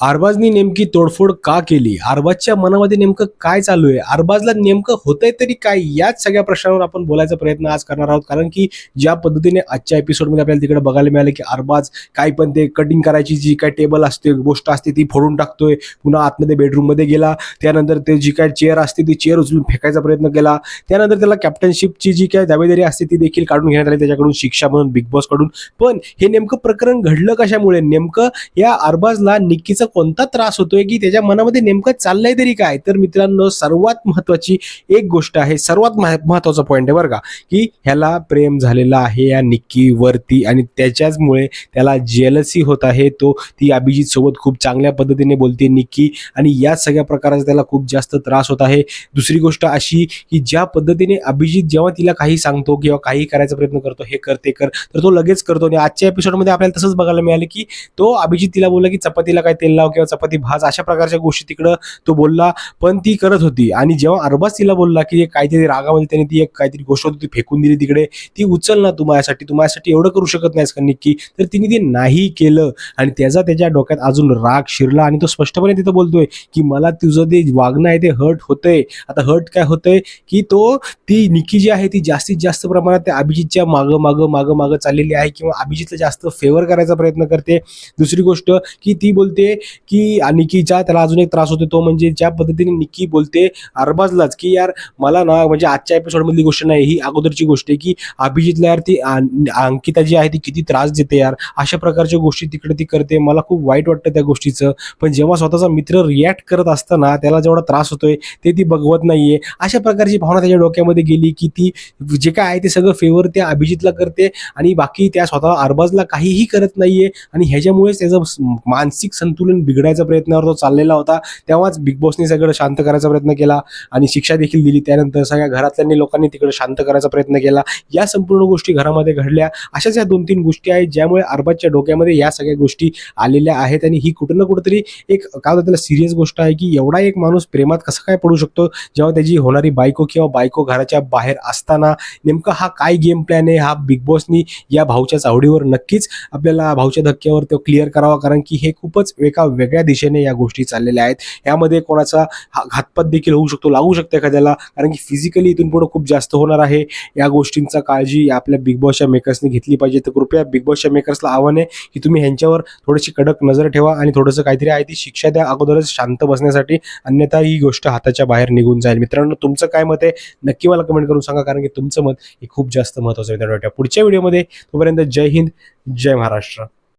अरबाजनी नेमकी तोडफोड का केली? अरबाजच्या मनामध्ये नेमकं काय चालू आहे? अरबाजला नेमकं होतंय तरी काय? याच सगळ्या प्रश्नावर आपण बोलायचा प्रयत्न आज करणार आहोत. कारण की ज्या पद्धतीने आजच्या एपिसोडमध्ये आपल्याला तिकडे बघायला मिळालं की अरबाज काय पण ते कटिंग करायची जी काय टेबल असते गोष्ट असते ती फोडून टाकतोय. पुन्हा आतमध्ये बेडरूममध्ये गेला. त्यानंतर ते जी काय चेअर असते ती चेअर उचलून फेकायचा प्रयत्न केला. त्यानंतर त्याला कॅप्टनशिपची जी काय दावेदारी असते ती देखील काढून घेण्यात आली. त्याच्याकडून शिक्षा म्हणून बिग बॉसकडून पण हे नेमकं प्रकरण घडलं कशामुळे? नेमकं या अरबाजला निक्कीचा कोणता त्रास होतोय की त्याच्या मनामध्ये नेमकं चाललंय तरी काय? तर मित्रांनो सर्वात महत्वाची एक गोष्ट आहे सर्वात मह- महत्त्वाचा पॉईंट आहे बरं का की ह्याला प्रेम झालेला आहे या निक्कीवरती आणि त्याच्याचमुळे त्याला जेलसी होत आहे. तो ती अभिजित सोबत खूप चांगल्या पद्धतीने बोलते निक्की आणि या सगळ्या प्रकाराचा त्याला खूप जास्त त्रास होत आहे. दुसरी गोष्ट अशी की ज्या पद्धतीने अभिजित जेव्हा तिला काही सांगतो किंवा काही करायचा प्रयत्न करतो हे कर ते कर तर तो लगेच करतो. आणि आजच्या एपिसोडमध्ये आपल्याला तसंच बघायला मिळालं की तो अभिजित तिला बोलला की चपातीला काय तेल लाव किंवा चपाती भाज अशा प्रकारच्या गोष्टी तिकडं तो बोलला. पण ती करत होती. आणि जेव्हा अरबाज तिला बोलला की एक काहीतरी रागामध्ये त्याने ती एक काहीतरी गोष्ट होती ती फेकून दिली तिकडे ती उचल ना तुम्हासाठी तुम्हासाठी एवढं करू शकत नाहीस का निक्की? तर तिने ते नाही केलं. आणि त्याचा त्याच्या डोक्यात अजून राग शिरला आणि तो स्पष्टपणे तिथं बोलतोय की मला तुझं ते वागणं आहे ते हर्ट होतंय. आता हर्ट काय होतंय? की तो ती निक्की जी आहे ती जास्तीत जास्त प्रमाणात त्या अभिजितच्या मागं मागं मागं मागं चाललेली आहे किंवा अभिजितला जास्त फेवर करायचा प्रयत्न करते. दुसरी गोष्ट की ती बोलते की आ- त्याला अजून एक त्रास होतो तो म्हणजे ज्या पद्धतीने निकी बोलते अरबाजलाच की यार मला ना म्हणजे आजच्या एपिसोडमधली गोष्ट नाही ही अगोदरची गोष्ट आहे की अभिजितला यार ती अंकिता जी आहे ती किती त्रास देते यार. अशा प्रकारच्या गोष्टी तिकडे ती करते. मला खूप वाईट वाटतं त्या गोष्टीचं. पण जेव्हा स्वतःचा मित्र रिॲक्ट करत असताना त्याला जेवढा त्रास होतोय ते ती बघवत नाहीये. अशा प्रकारची भावना त्याच्या डोक्यामध्ये गेली की ती जे काय आहे ते सगळं फेवर त्या अभिजितला करते आणि बाकी त्या स्वतः अरबाजला काहीही करत नाहीये. आणि ह्याच्यामुळेच त्याचं मानसिक संतुलन बिघडायचा प्रयत्नावर तो चाललेला होता. तेव्हाच बिग बॉसने सगळं शांत करायचा प्रयत्न केला आणि शिक्षा देखील दिली. त्यानंतर सगळ्या घरातल्यांनी लोकांनी तिकडे शांत करायचा प्रयत्न केला. या संपूर्ण गोष्टी घरामध्ये घडल्या. अशाच या दोन तीन गोष्टी आहेत ज्यामुळे अरबाजच्या डोक्यामध्ये या सगळ्या गोष्टी आलेल्या आहेत आणि ही कुठं ना कुठंतरी एक काय होतं त्याला सिरियस गोष्ट आहे की एवढा एक माणूस प्रेमात कसं काय पडू शकतो? जेव्हा त्याची होणारी बायको किंवा बायको घराच्या बाहेर असताना नेमका हा काय गेम प्लॅन आहे? हा बिग बॉसनी या भाऊच्या चावडीवर नक्कीच आपल्याला भाऊच्या धक्क्यावर तो क्लिअर करावा. कारण की हे खूपच एका वेगळ्या दिशेने या गोष्टी चाललेल्या आहेत. यामध्ये कोणाचा हा- घातपात देखील होऊ शकतो लागू शकतो एखाद्याला कारण की फिजिकली इथून पुढे खूप जास्त होणार आहे. या गोष्टींचा काळजी आपल्या बिग बॉसच्या मेकर्सने घेतली पाहिजे. तर कृपया बिग बॉसच्या मेकर्सला आव्हान आहे की तुम्ही ह्यांच्यावर थोडीशी कडक नजर ठेवा आणि थोडंसं काहीतरी आहे ती शिक्षा द्या. अगोदरच शांत बसण्यासाठी अन्यथा ही गोष्ट हाताच्या बाहेर निघून जाईल. मित्रांनो तुमचं काय मत आहे? नक्की मला कमेंट करून सांगा कारण की तुमचं मत हे खूप जास्त महत्त्वाचं आहे मित्रांनो. पुढच्या व्हिडिओमध्ये तोपर्यंत जय हिंद जय महाराष्ट्र.